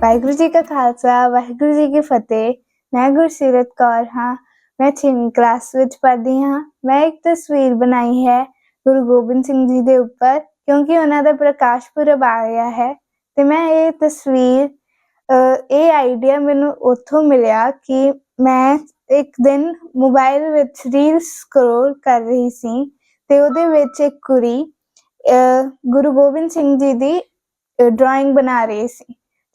ਵਾਹਿਗੁਰੂ ਜੀ ਕਾ ਖਾਲਸਾ, ਵਾਹਿਗੁਰੂ ਜੀ ਕੀ ਫਤਿਹ। ਮੈਂ ਗੁਰਸੀਰਤ ਕੌਰ ਹਾਂ। ਮੈਂ 6ਵੀਂ ਕਲਾਸ ਵਿੱਚ ਪੜ੍ਹਦੀ ਹਾਂ। ਮੈਂ ਇੱਕ ਤਸਵੀਰ ਬਣਾਈ ਹੈ ਗੁਰੂ ਗੋਬਿੰਦ ਸਿੰਘ ਜੀ ਦੇ ਉੱਪਰ, ਕਿਉਂਕਿ ਉਹਨਾਂ ਦਾ ਪ੍ਰਕਾਸ਼ ਪੁਰਬ ਆ ਗਿਆ ਹੈ। ਤੇ ਮੈਂ ਇਹ ਤਸਵੀਰ ਇਹ ਆਈਡੀਆ ਮੈਨੂੰ ਉੱਥੋਂ ਮਿਲਿਆ ਕਿ ਮੈਂ ਇੱਕ ਦਿਨ ਮੋਬਾਈਲ ਵਿੱਚ ਰੀਲ ਸਕਰੋਲ ਕਰ ਰਹੀ ਸੀ ਤੇ ਉਹਦੇ ਵਿੱਚ ਇੱਕ ਕੁੜੀ ਗੁਰੂ ਗੋਬਿੰਦ ਸਿੰਘ ਜੀ ਦੀ ਡਰਾਇੰਗ ਬਣਾ ਰਹੀ ਸੀ।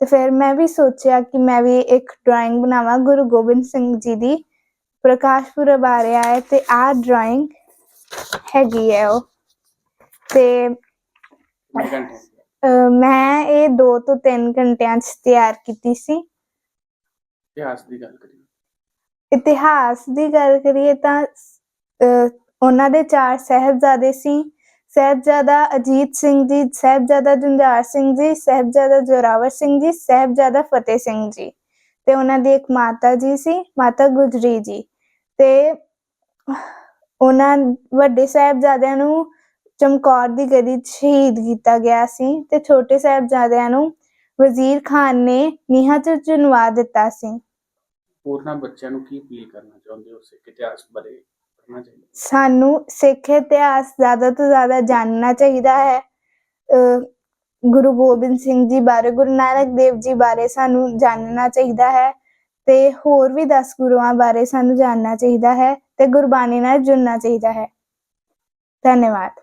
ਤੇ ਫਿਰ ਮੈਂ ਵੀ ਸੋਚਿਆ ਕਿ ਮੈਂ ਵੀ ਇੱਕ ਡਰਾਇੰਗ ਬਣਾਵਾਂ ਗੁਰੂ ਗੋਬਿੰਦ ਸਿੰਘ ਜੀ ਦੀ ਪ੍ਰਕਾਸ਼ ਪੁਰਬ ਆ ਰਿਹਾ ਹੈ ਤੇ ਆਹ ਡਰਾਇੰਗ ਹੈਗੀ ਹੈ ਉਹ। ਤੇ ਮੈਂ ਇਹ 2 ਤੋਂ 3 ਘੰਟਿਆਂ 'ਚ ਤਿਆਰ ਕੀਤੀ ਸੀ। ਇਤਿਹਾਸ ਦੀ ਗੱਲ ਕਰੀਏ। ਇਤਿਹਾਸ ਦੀ ਗੱਲ ਕਰੀਏ ਤਾਂ ਅਹ, ਉਹਨਾਂ ਦੇ ਚਾਰ ਸਹਿਬਜ਼ਾਦੇ ਸੀ। ਸਹਿਬਜ਼ਾਦਾ ਅਜੀਤ ਸਿੰਘ ਜੀ ਸਹਿਬਜ਼ਾਦਾ ਜੁਝਾਰ ਸਿੰਘ ਜੀ ਸਹਿਬਜ਼ਾਦਾ ਜ਼ੋਰਾਵਰ ਸਿੰਘ ਜੀ ਸਹਿਬਜ਼ਾਦਾ ਫਤਿਹ ਸਿੰਘ ਜੀ ਤੇ ਉਹਨਾਂ ਦੀ ਇੱਕ ਮਾਤਾ ਜੀ ਸੀ ਮਾਤਾ ਗੁਜਰੀ ਜੀ ਤੇ ਉਹਨਾਂ ਵੱਡੇ ਸਾਹਿਬਜ਼ਾਦਿਆਂ ਨੂੰ ਚਮਕੌਰ ਦੀ ਗਦੀ 'ਚ ਸ਼ਹੀਦ ਕੀਤਾ ਗਿਆ ਸੀ ਤੇ ਛੋਟੇ ਸਾਹਿਬਜ਼ਾਦਿਆਂ ਨੂੰ ਵਜ਼ੀਰ ਖਾਨ ਨੇ ਨੀਹਾਂ 'ਚ ਚੁਣਵਾ ਦਿੱਤਾ ਸੀ। ਹੋਰਨਾਂ ਬੱਚਿਆਂ ਨੂੰ ਕੀ ਅਪੀਲ ਕਰਨਾ ਚਾਹੁੰਦੇ ਹੋ? ਸਿੱਖ ਇਤਿਹਾਸ ਬਾਰੇ ਪੜ੍ਹਨਾ ਚਾਹੀਦਾ। ਸਾਨੂੰ ਸਿੱਖ ਇਤਿਹਾਸ ਜ਼ਿਆਦਾ ਤੋਂ ਜ਼ਿਆਦਾ ਜਾਣਨਾ ਚਾਹੀਦਾ ਹੈ। ਗੁਰੂ ਗੋਬਿੰਦ ਸਿੰਘ ਜੀ ਬਾਰੇ, ਗੁਰੂ ਨਾਨਕ ਦੇਵ ਜੀ ਬਾਰੇ ਸਾਨੂੰ ਜਾਣਨਾ ਚਾਹੀਦਾ ਹੈ ਤੇ ਹੋਰ ਵੀ 10 ਗੁਰੂਆਂ ਬਾਰੇ ਸਾਨੂੰ ਜਾਣਨਾ ਚਾਹੀਦਾ ਹੈ ਤੇ ਗੁਰਬਾਣੀ ਨਾਲ ਜੁੜਨਾ ਚਾਹੀਦਾ ਹੈ। ਧੰਨਵਾਦ।